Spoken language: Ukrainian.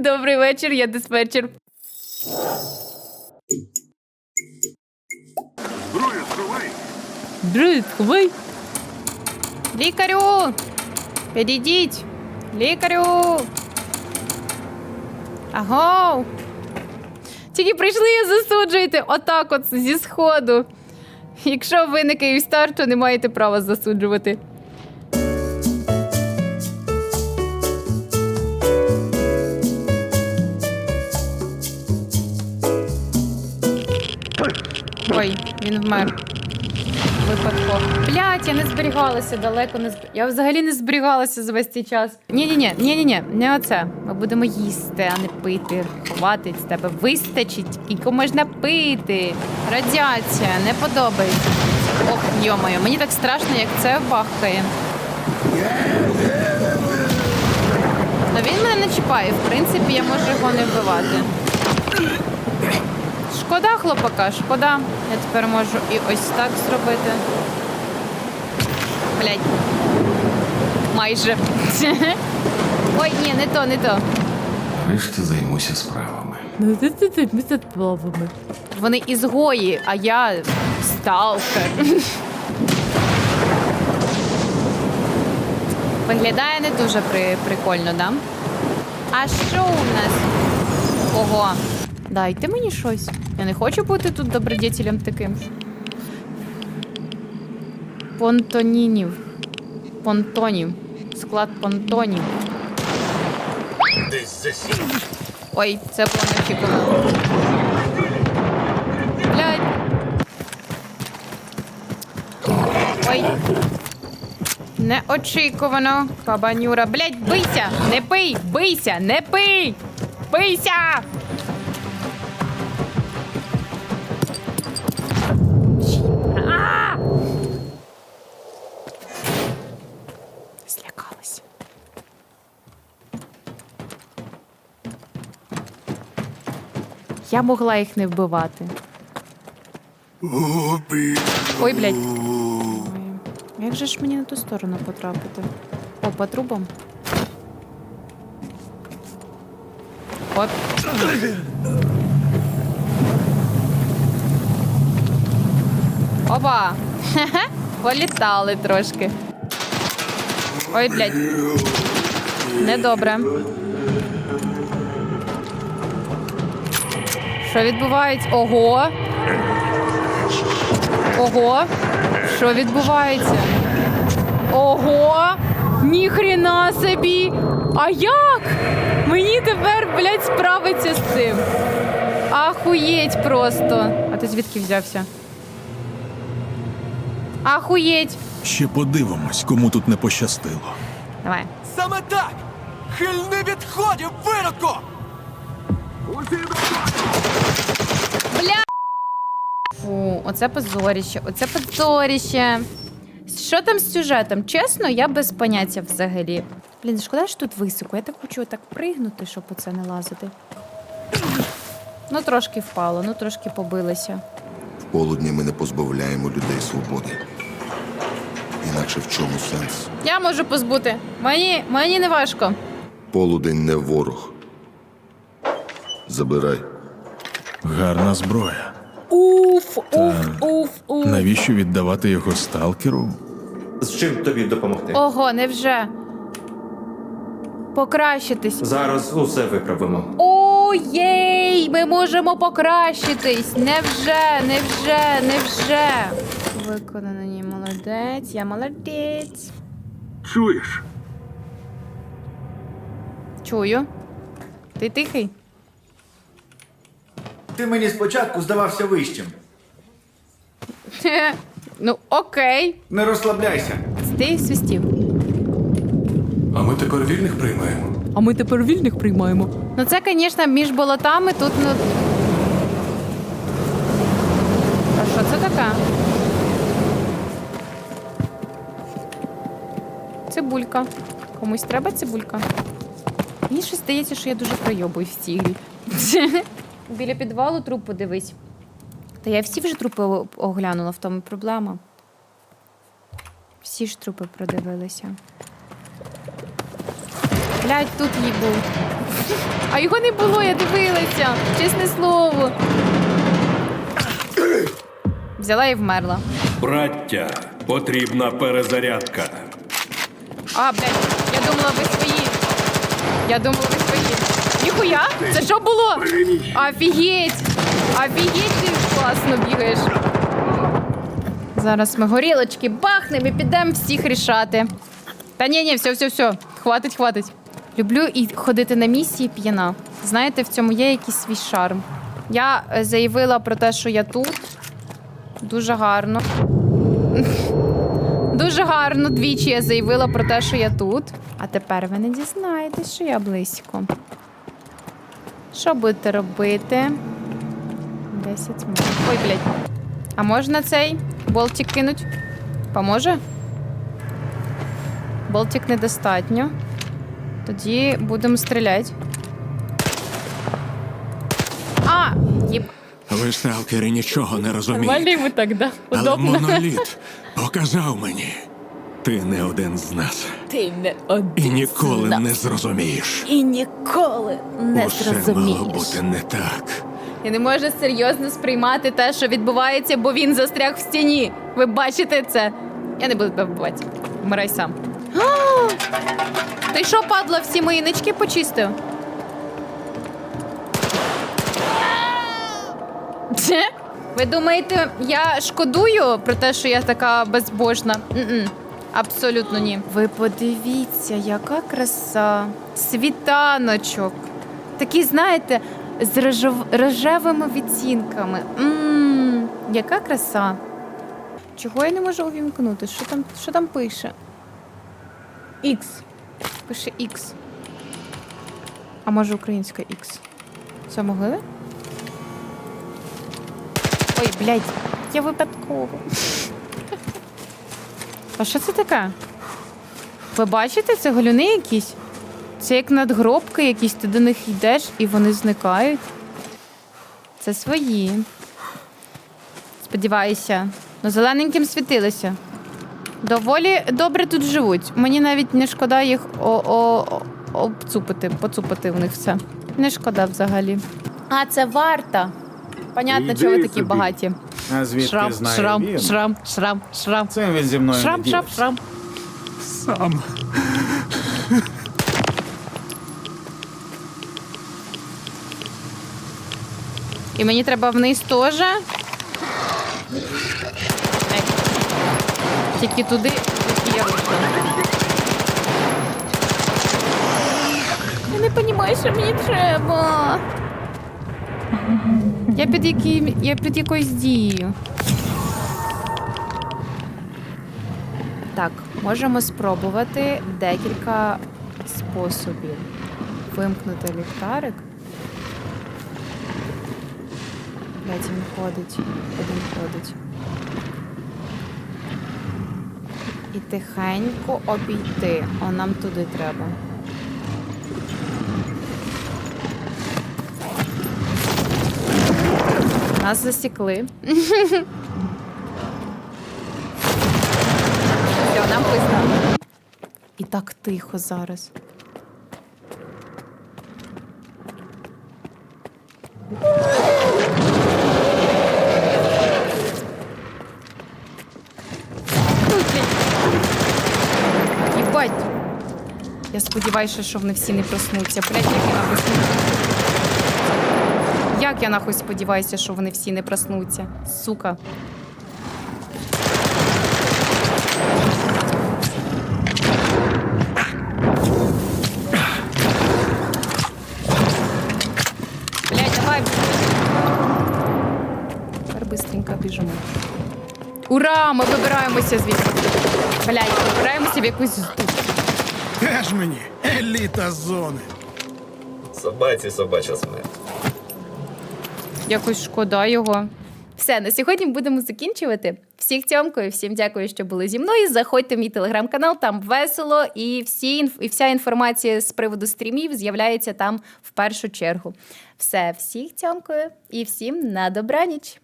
Добрий вечір, я диспетчер. Зброю сховай! Друзі, сховай. Лікарю! Підійдіть! Лікарю! Аго! Тільки прийшли і засуджуєте отак от зі сходу. Якщо ви не Київстар, то не маєте права засуджувати. Ой, він вмер. Випадково. Блять, я не зберігалася далеко не зб... Я взагалі не зберігалася за весь цей час. Ні, ні, ні, ні, ні, ні, не оце. Ми будемо їсти, а не пити. Ховати з тебе вистачить. Скільки можна пити. Радіація не подобається. Ох, йомаю, мені так страшно, як це бахкає. Ну він мене не чіпає. В принципі, я можу його не вбивати. Шкода хлопака, шкода. Я тепер можу і ось так зробити. Блять. Майже. Ой, ні, не то, не то. Врешті займуся справами. Вони ізгої, а я сталкер. Виглядає не дуже при... прикольно, да? А що у нас? Ого. Дайте мені щось. Я не хочу бути тут добродетелем таким. Понтонінів. Понтонів. Склад понтонів. Ой, це було неочікувано. Блядь. Ой. Неочікувано. Кабанюра. Блядь, бийся! Не пий! Бийся! Не пий! Бийся! Я могла їх не вбивати. Ой, блядь. Ой. Як же ж мені на ту сторону потрапити? О, по трубам. Оп. Опа! Політали трошки. Ой, блядь. Недобре. Що відбувається? Ого. Ого. Що відбувається? Ого! Ніхрена собі! А як? Мені тепер, блядь, справиться з цим. Ахуєть просто. А ти звідки взявся? Ахуєть! Ще подивимось, кому тут не пощастило. Давай. Саме так! Хильни відходів, вироку! Бля! Фу, оце позоріще, оце позоріще. Що там з сюжетом? Чесно, я без поняття взагалі. Блін, шкода, що тут високо. Я так хочу так пригнути, щоб оце не лазити. Ну, трошки впало, ну трошки побилися. В полудні ми не позбавляємо людей свободи. Інакше в чому сенс? Я можу позбути. Мені, мені не важко. Полудень не ворог. Забирай. Гарна зброя. Уф, уф, уф, уф. Навіщо віддавати його сталкеру? З чим тобі допомогти? Ого, невже. Покращитись. Зараз усе виправимо. О, єй! Ми можемо покращитись. Невже, невже, невже. Виконано ні, молодець. Я молодець. Чуєш? Чую. Ти тихий? Ти мені спочатку здавався вищим. Хе, Ну, окей. Не розслабляйся. Ти свистів. А ми тепер вільних приймаємо. А ми тепер вільних приймаємо. Ну це, звісно, між болотами тут ну. А що це таке? Цибулька. Комусь треба цибулька? Мені щось здається, що я дуже пройобую в цій грі. Біля підвалу труп подивись. Та я всі вже трупи оглянула, в тому проблема. Всі ж трупи продивилися. Блядь, тут їбу. А його не було, я дивилася. Чесне слово. Взяла і вмерла. Браття, потрібна перезарядка. А, блядь, я думала, ви свої. Я думала, ви свої. Ніхуя? Це що було? Офігеть! Офігеть, ти класно бігаєш. Зараз ми горілочки бахнемо і підемо всіх рішати. Та ні, ні, все, все, все. Хватить, хватить. Люблю і ходити на місії п'яна. Знаєте, в цьому є якийсь свій шарм. Я е, заявила про те, що я тут. Дуже гарно. Дуже гарно двічі я заявила про те, що я тут. А тепер ви не дізнаєтесь, що я близько. Що будете робити? 10 метрів. Ой, блядь. А можна цей болтик кинуть? Поможе? Болтик недостатньо. Тоді будемо стріляти. А! Єб. Ви, сталкери, нічого не розумієте. Йому так, да? Але Удобно. моноліт показав мені. Ти не один з нас. Ти не один І ніколи з нас. не зрозумієш. І ніколи не Усе зрозумієш. мало бути не так. Я не можу серйозно сприймати те, що відбувається, бо він застряг в стіні. Ви бачите це? Я не буду тебе вбивати. Вмирай сам. А! Ти що, падла, всі мої нички почистив? Це? Ви думаєте, я шкодую про те, що я така безбожна? М-м. Абсолютно ні. Ви подивіться, яка краса. Світаночок. Такий, знаєте, з рожев... рожевими відтінками. Мм, яка краса. Чого я не можу увімкнути? Що там, що там пише? Х. Пише Х. А може українська Х? Це могли? Ой, блядь, я випадково. А що це таке? Ви бачите, це галюни якісь? Це як надгробки якісь, ти до них йдеш і вони зникають. Це свої. Сподіваюся. Ну, зелененьким світилися. Доволі добре тут живуть. Мені навіть не шкода їх о- о- обцупити, поцупити в них все. Не шкода взагалі. А, це варта. Понятно, чого ви такі собі. багаті. А звідки Шрам, знає шрам, він? шрам, шрам, шрам. Цим він зі мною Шрам, не шрам, ділиться. шрам. Сам. І мені треба вниз теж. Ей. Тільки туди, тільки я вийшла. Я не розумію, що мені треба. Я під яким. Я під якоюсь дією. Так, можемо спробувати декілька способів. Вимкнути ліхтарик. Блять, він ходить. Один ходить. І тихенько обійти. О, нам туди треба. Нас засікли. Все, нам пизда. І так тихо зараз. Єбать. Я сподіваюся, що вони всі не проснуться. Блять, як я сподіваюся. Як я нахуй сподіваюся, що вони всі не проснуться? Сука. Блять, давай. Тепер быстренько біжимо. Ура! Ми вибираємося звідси. Блять, вибираємося в якусь. Теж мені еліта зони. Собаці собача смерть. Якось шкода його. Все, на сьогодні будемо закінчувати. Всіх цьомкою, всім дякую, що були зі мною. Заходьте в мій телеграм-канал, там весело, і всі і вся інформація з приводу стрімів з'являється там в першу чергу. Все, всіх цьомкою і всім на добраніч.